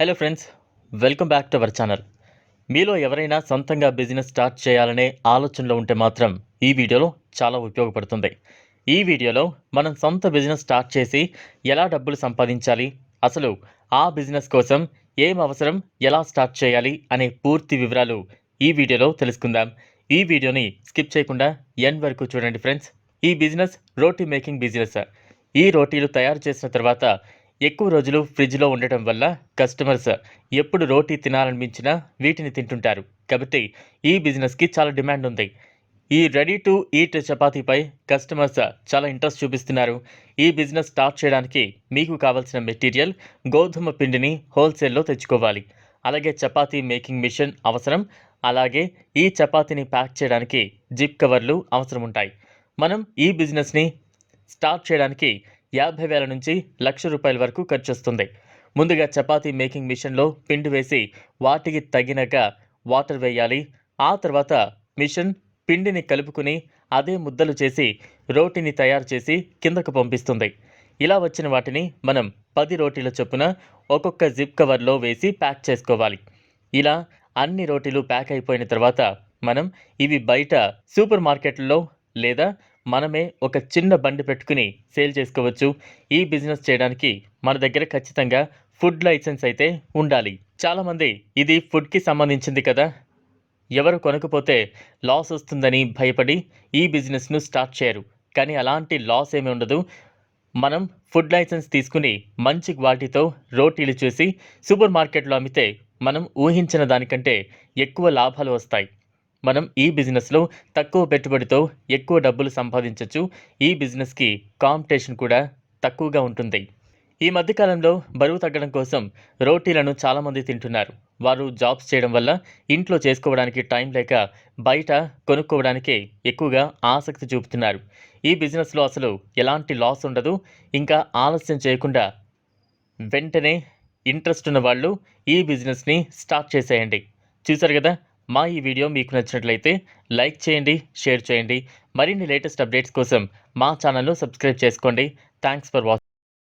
Hello friends welcome back to our channel మీలో ఎవరైనా సొంతంగా బిజినెస్ స్టార్ట్ చేయాలనే ఆలోచనలో ఉంటే మాత్రం ఈ వీడియోలో చాలా ఉపయోగపడుతుంది. ఈ వీడియోలో మనం సొంత బిజినెస్ స్టార్ట్ చేసి ఎలా డబ్బులు సంపాదించాలి అసలు ఆ బిజినెస్ కోసం ఏం అవసరం ఎలా స్టార్ట్ చేయాలి అనే పూర్తి వివరాలు ఈ వీడియోలో తెలుసుకుందాం. ఈ వీడియోని స్కిప్ చేయకుండా ఎన్ వరకు చూడండి ఫ్రెండ్స్ ఈ బిజినెస్ రోటీ మేకింగ్ బిజినెస్ ఈ రోటీలు తయారు చేసిన తర్వాత ఎక్కువ రోజులు ఫ్రిడ్జ్లో ఉండటం వల్ల కస్టమర్స్ ఎప్పుడు రోటీ తినాలనిపించినా వీటిని తింటుంటారు. కాబట్టి ఈ బిజినెస్కి చాలా డిమాండ్ ఉంది. ఈ రెడీ టు ఈట్ చపాతీపై కస్టమర్స్ చాలా ఇంట్రెస్ట్ చూపిస్తున్నారు. ఈ బిజినెస్ స్టార్ట్ చేయడానికి మీకు కావాల్సిన మెటీరియల్ గోధుమ పిండిని హోల్సేల్లో తెచ్చుకోవాలి. అలాగే చపాతీ మేకింగ్ మిషన్ అవసరం. అలాగే ఈ చపాతీని ప్యాక్ చేయడానికి జిప్ కవర్లు అవసరం ఉంటాయి మనం ఈ బిజినెస్ని స్టార్ట్ చేయడానికి యాభై వేల నుంచి లక్ష రూపాయల వరకు ఖర్చొస్తుంది. ముందుగా చపాతీ మేకింగ్ మిషన్లో పిండి వేసి వాటికి తగినగా వాటర్ వేయాలి. ఆ తర్వాత మిషన్ పిండిని కలుపుకుని అదే ముద్దలు చేసి రోటీని తయారు చేసి కిందకు పంపిస్తుంది. ఇలా వచ్చిన వాటిని మనం పది రోటీల చొప్పున ఒక్కొక్క జిప్ కవర్లో వేసి ప్యాక్ చేసుకోవాలి. ఇలా అన్ని రోటీలు ప్యాక్ అయిపోయిన తర్వాత మనం ఇవి బయట సూపర్ మార్కెట్లో లేదా మనమే ఒక చిన్న బండి పెట్టుకుని సేల్ చేసుకోవచ్చు. ఈ బిజినెస్ చేయడానికి మన దగ్గర ఖచ్చితంగా ఫుడ్ లైసెన్స్ అయితే ఉండాలి. చాలామంది ఇది ఫుడ్కి సంబంధించింది కదా? ఎవరు కొనకపోతే లాస్ వస్తుందని భయపడి ఈ బిజినెస్ను స్టార్ట్ చేయరు. కానీ అలాంటి లాస్ ఏమి ఉండదు. మనం ఫుడ్ లైసెన్స్ తీసుకుని మంచి క్వాలిటీతో రోటీలు చూసి సూపర్ మార్కెట్లో అమ్మితే మనం ఊహించిన దానికంటే ఎక్కువ లాభాలు వస్తాయి. మనం ఈ బిజినెస్లో తక్కువ పెట్టుబడితో ఎక్కువ డబ్బులు సంపాదించవచ్చు ఈ బిజినెస్కి కాంపిటీషన్ కూడా తక్కువగా ఉంటుంది. ఈ మధ్యకాలంలో బరువు తగ్గడం కోసం రోటీలను చాలామంది తింటున్నారు. వారు జాబ్స్ చేయడం వల్ల ఇంట్లో చేసుకోవడానికి టైం లేక బయట కొనుక్కోవడానికే ఎక్కువగా ఆసక్తి చూపుతున్నారు. ఈ బిజినెస్లో అసలు ఎలాంటి లాస్ ఉండదు. ఇంకా ఆలస్యం చేయకుండా వెంటనే ఇంట్రెస్ట్ ఉన్న వాళ్ళు ఈ బిజినెస్ని స్టార్ట్ చేసేయండి. చూసారు కదా? మా ఈ వీడియో మీకు నచ్చినట్లయితే లైక్ చేయండి షేర్ చేయండి. మరిన్ని లేటెస్ట్ అప్డేట్స్ కోసం మా ఛానల్ను సబ్స్క్రైబ్ చేసుకోండి. Thanks for watching